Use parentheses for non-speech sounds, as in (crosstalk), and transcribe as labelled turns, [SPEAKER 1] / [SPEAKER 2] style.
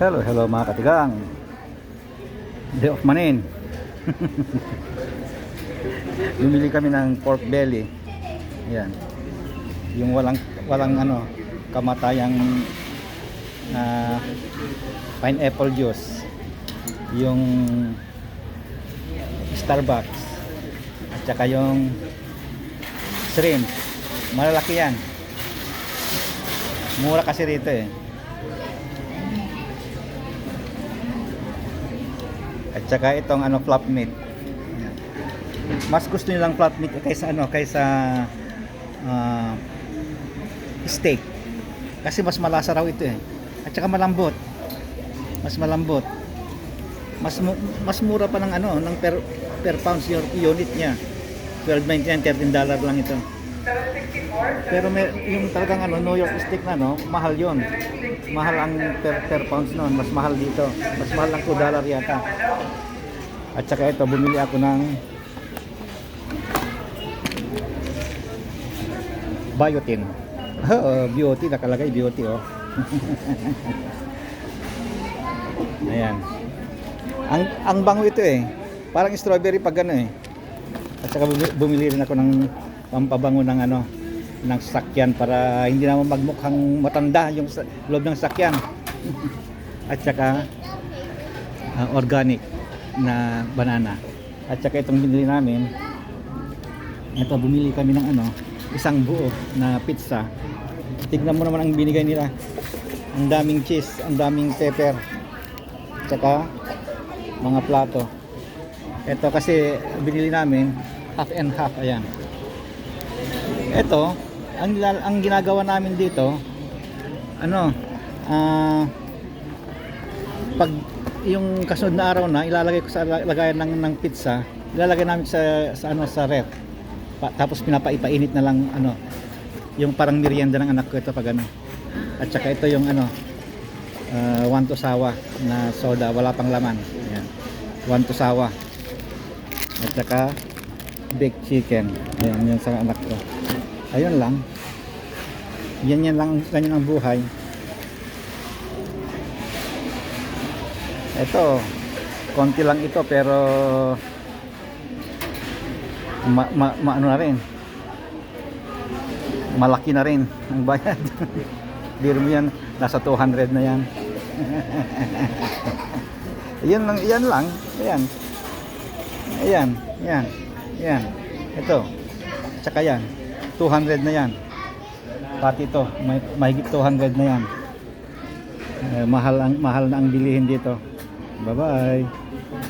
[SPEAKER 1] Hello, hello mga katigang. Day of Manin. (laughs) Bumili kami ng pork belly. Yan. Yung walang walang ano, kamatayang na pineapple juice. Yung Starbucks. At saka yung shrimp. Malalaki yan. Mura kasi rito eh. At saka itong ano flap meat. Mas gusto nilang flap meat kaysa ano kaysa ah, steak. Kasi mas malasa raw ito eh. At saka malambot. Mas malambot. Mas mu- mas mura pa ng ano ng per per pounds yung unit niya. 12.99 13 dollar lang ito. Pero may, yung talagang ano New York steak na no, mahal 'yon. Mahal ang per per pounds noon, mas mahal dito. Mas mahal ng 2 dollar yata. At saka ito, bumili ako ng biotin. (laughs) Oo, beauty, nakalagay beauty oh. (laughs) Ayan. Ang ang bango ito eh. Parang strawberry pag ano eh. At saka bumi- bumili rin ako ng pampabango ng ano ng sakyan para hindi naman magmukhang matanda yung loob ng sakyan. (laughs) At saka ah, organic na banana. At saka itong binili namin, ito bumili kami ng ano, isang buo na pizza. Tignan mo naman ang binigay nila. Ang daming cheese, ang daming pepper. At saka mga plato. Ito kasi binili namin half and half ayan. Ito, ang ang ginagawa namin dito ano ah pag yung kasunod na araw na ilalagay ko sa la- lagayan ng ng pizza, ilalagay namin sa sa ano sa ref. Pa, tapos pinapaipainit na lang ano yung parang merienda ng anak ko ito pag ano. At saka ito yung ano uh, one to sawa na soda, wala pang laman. Ayan. One to sawa. At saka baked chicken. Ayan, yan sa anak ko. Ayun lang. Yan yan lang, ganyan ang buhay. Ito, konti lang ito pero ma, ma, ma- na rin. Malaki na rin ang bayad. (laughs) Biro mo yan, nasa 200 na yan. (laughs) yan lang, yan lang. Ayan. Ayan, yan. Yan. Ito. Tsaka yan. 200 na yan. Pati ito, may mahigit 200 na yan. Eh, mahal ang mahal na ang bilihin dito. Bye-bye.